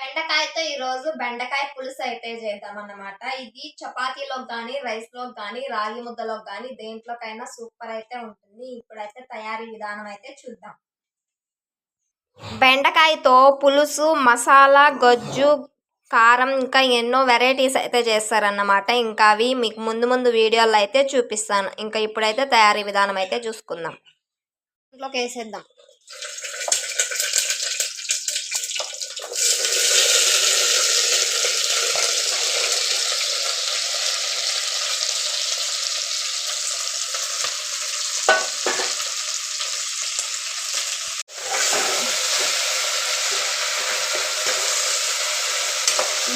బెండకాయతో ఈ రోజు బెండకాయ పులుసు అయితే చేద్దాం అన్నమాట ఇది చపాతీలోకి కానీ రైస్లోకి కానీ రాగి ముద్దలోకి కానీ దేంట్లోకైనా సూపర్ అయితే ఉంటుంది. ఇప్పుడైతే తయారీ విధానం అయితే చూద్దాం. బెండకాయతో పులుసు మసాలా గొజ్జు కారం ఇంకా ఎన్నో వెరైటీస్ అయితే చేస్తారన్నమాట. ఇంకా అవి మీకు ముందు ముందు వీడియోలో అయితే చూపిస్తాను. ఇంకా ఇప్పుడైతే తయారీ విధానం అయితే చూసుకుందాం. ఇంట్లోకి వేసేద్దాం.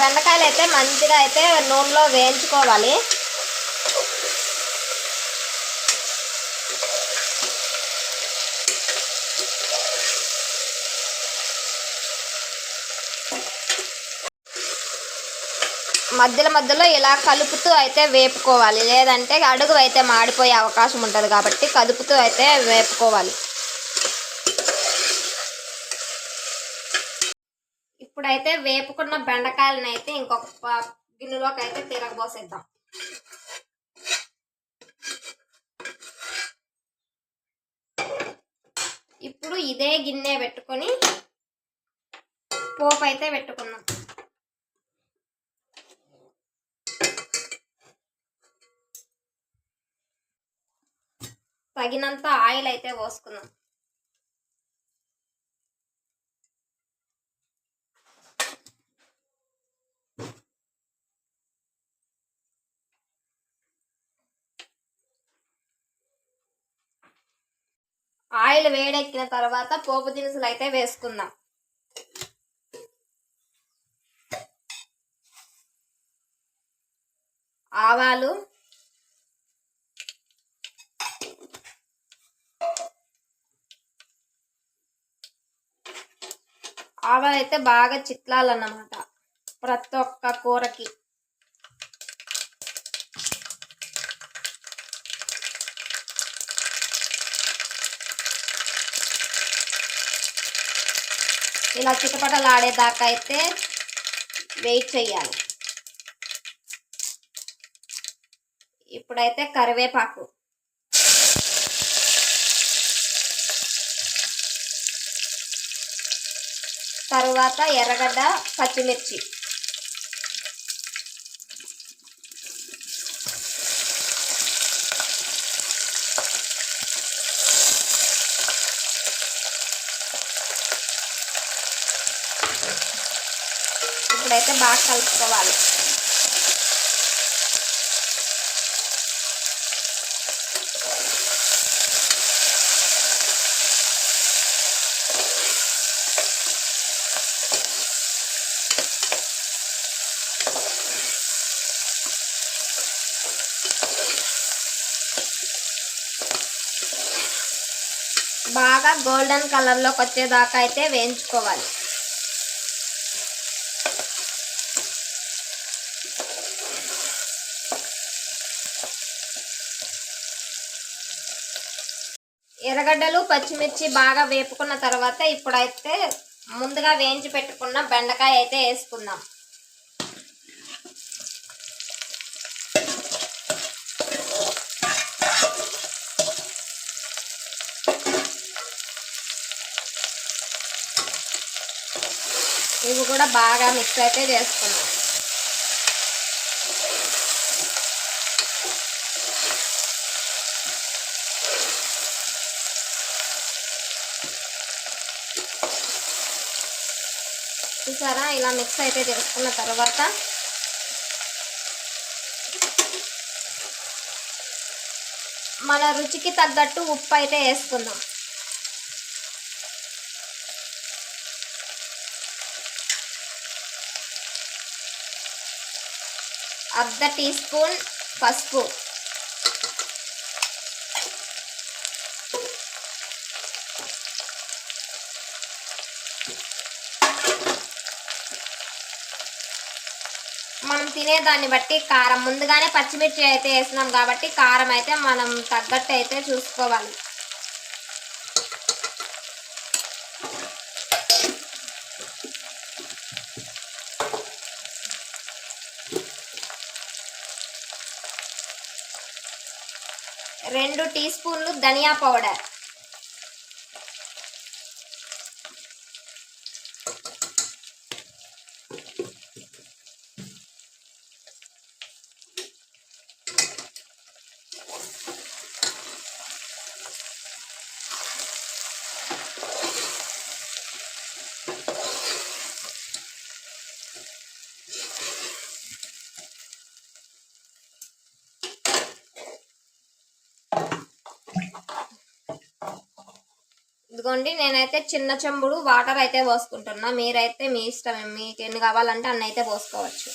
బెండకాయలు అయితే మంచిగా అయితే నూనెలో వేయించుకోవాలి. మధ్యలో మధ్యలో ఇలా కలుపుతూ అయితే వేపుకోవాలి. లేదంటే అడుగు అయితే మాడిపోయే అవకాశం ఉంటుంది కాబట్టి కలుపుతూ అయితే వేపుకోవాలి. ఇప్పుడైతే వేపుకున్న బెండకాయలను అయితే ఇంకొక గిన్నెలోకి అయితే తిరగబోసేద్దాం ఇప్పుడు ఇదే గిన్నె పెట్టుకొని పోపు అయితే పెట్టుకున్నాం తగినంత ఆయిల్ అయితే పోసుకుందాం. ఆయిల్ వేడెక్కిన తర్వాత పోపు దినుసులు అయితే వేసుకుందాం. ఆవాలు ఆవాలు అయితే బాగా చిట్లాలన్నమాట ప్రతి ఒక్క కూరకి. ఇలా చిటపటలాడేదాకా అయితే వెయిట్ చేయాలి ఇప్పుడైతే కరివేపాకు. తరువాత ఎర్రగడ్డ పచ్చిమిర్చి. ఇప్పుడైతే బాగా కలుపుకోవాలి. బాగా గోల్డెన్ కలర్లోకి వచ్చేదాకా అయితే వేయించుకోవాలి. ఎర్రగడ్డలు పచ్చిమిర్చి బాగా వేపుకున్న తర్వాత ఇప్పుడైతే ముందుగా వేయించి పెట్టుకున్న బెండకాయ అయితే వేసుకుందాం. ఇవి కూడా బాగా మిక్స్ అయితే చేసుకున్నాం చూసారా? ఇలా మిక్స్ అయితే చేసుకున్న తర్వాత మన రుచికి తగ్గట్టు ఉప్పు అయితే వేసుకుందాం. అర్ధ టీ స్పూన్ పసుపు. మనం తినేదాన్ని బట్టి కారం. ముందుగానే పచ్చిమిర్చి అయితే వేసినాం కాబట్టి కారం అయితే మనం తగ్గట్టు అయితే చూసుకోవాలి. రెండు టీ స్పూన్లు ధనియా పౌడర్. ఇదిగోండి నేనైతే చిన్న చెంబుడు వాటర్ అయితే పోసుకుంటున్నా. మీరైతే మీ ఇష్టం మీకు ఎన్ని కావాలంటే అన్న అయితే పోసుకోవచ్చు.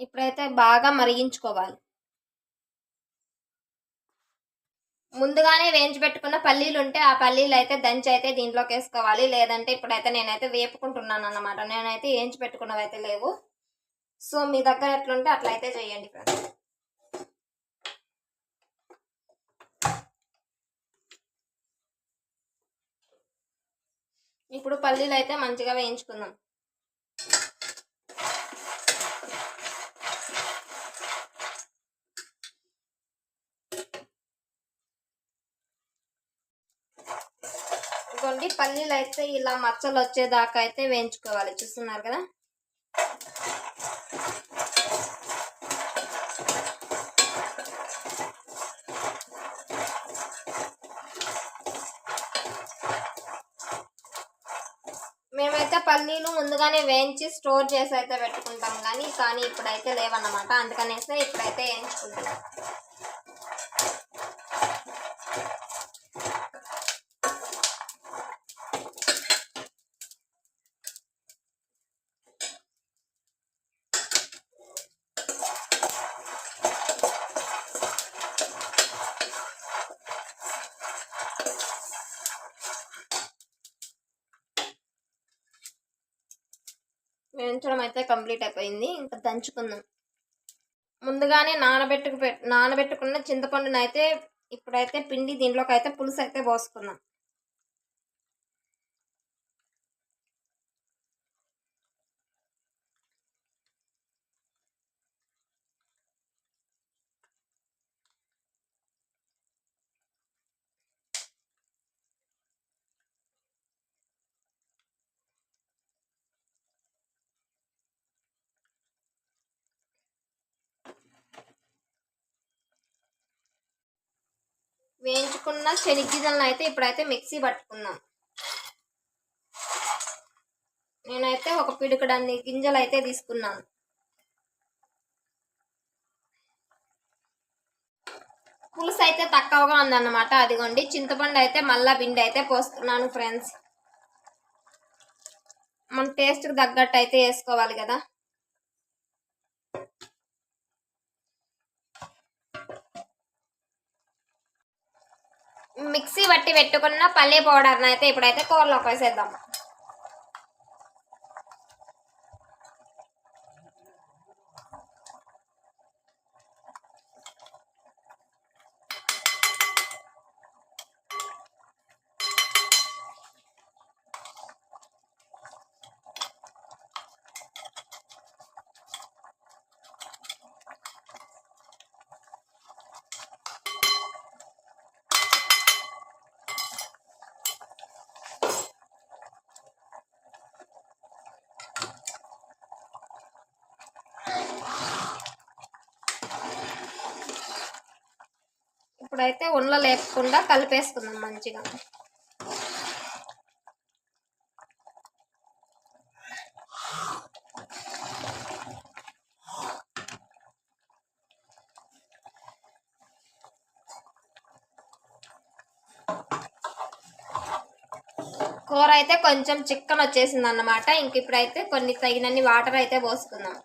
ఇప్పుడైతే బాగా మరిగించుకోవాలి. ముందుగానే వేయించి పెట్టుకున్న పల్లీలు ఉంటే ఆ పల్లీలు అయితే దంచి అయితే దీంట్లోకి వేసుకోవాలి లేదంటే ఇప్పుడైతే నేనైతే వేపుకుంటున్నాను అన్నమాట నేనైతే వేయించి పెట్టుకున్నవి అయితే లేవు. సో మీ దగ్గర ఎట్లుంటే అట్లా అయితే చేయండి ఫ్రెండ్స్. ఇప్పుడు పల్లీలు అయితే మంచిగా వేయించుకుందాం ఇదిగోండి పల్లీలు అయితే ఇలా మచ్చలు వచ్చేదాకా అయితే వేయించుకోవాలి. చూస్తున్నారు కదా? మేమైతే పల్లీలు ముందుగానే వేయించి స్టోర్ చేసి అయితే పెట్టుకుంటాం కానీ కానీ ఇప్పుడైతే లేవన్నమాట. అందుకనేసి ఇప్పుడైతే వేయించుకుంటున్నాం. వేయించడం అయితే కంప్లీట్ అయిపోయింది. ఇంకా దంచుకుందాం. ముందుగానే నానబెట్టుకు నానబెట్టుకున్న చింతపండునైతే ఇప్పుడైతే పిండి దీంట్లోకి అయితే పులుసు అయితే పోసుకుందాం. వేయించుకున్న శనిగ్గింజలను అయితే ఇప్పుడైతే మిక్సీ పట్టుకుందాం నేనైతే ఒక పిడికడన్ని గింజలు అయితే తీసుకున్నాను. పులుసు అయితే తక్కువగా ఉందన్నమాట. అదిగోండి చింతపండు అయితే మళ్ళా పిండి అయితే పోస్తున్నాను ఫ్రెండ్స్. మన టేస్ట్కి తగ్గట్టు అయితే వేసుకోవాలి కదా. పెట్టుకున్న పల్లీ పౌడర్ని అయితే ఇప్పుడైతే కూరలోకి వేసేద్దాం. ఇప్పుడైతే ఉండ్ల లేకుండా కలిపేసుకుందాం మంచిగా. కూర అయితే కొంచెం చిక్కన్ వచ్చేసింది అన్నమాట ఇంక ఇప్పుడైతే కొన్ని తగినన్ని వాటర్ అయితే పోసుకుందాం.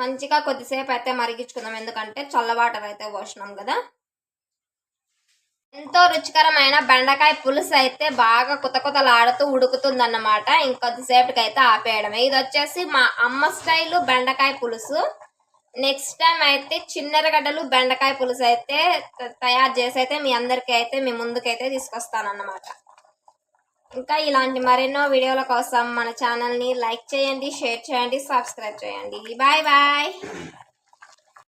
మంచిగా కొద్దిసేపు అయితే మరిగించుకుందాం. ఎందుకంటే చల్లవాటర్ అయితే పోసినాం కదా. ఎంతో రుచికరమైన బెండకాయ పులుసు అయితే బాగా కుత కుతలాడుతూ ఉడుకుతుంది అన్నమాట ఇంకొద్దిసేపటికి అయితే ఆపేయడమే. ఇది వచ్చేసి మా అమ్మ స్టైలు బెండకాయ పులుసు. నెక్స్ట్ టైం అయితే చిన్నరగడ్డలు బెండకాయ పులుసు అయితే తయారు చేసి అయితే మీ అందరికీ అయితే మీ ముందుకైతే తీసుకొస్తానన్నమాట. ఇంకా ఇలాంటి మరెన్నో వీడియోల కోసం మన ఛానల్ని లైక్ చేయండి షేర్ చేయండి సబ్స్క్రైబ్ చేయండి. Bye bye.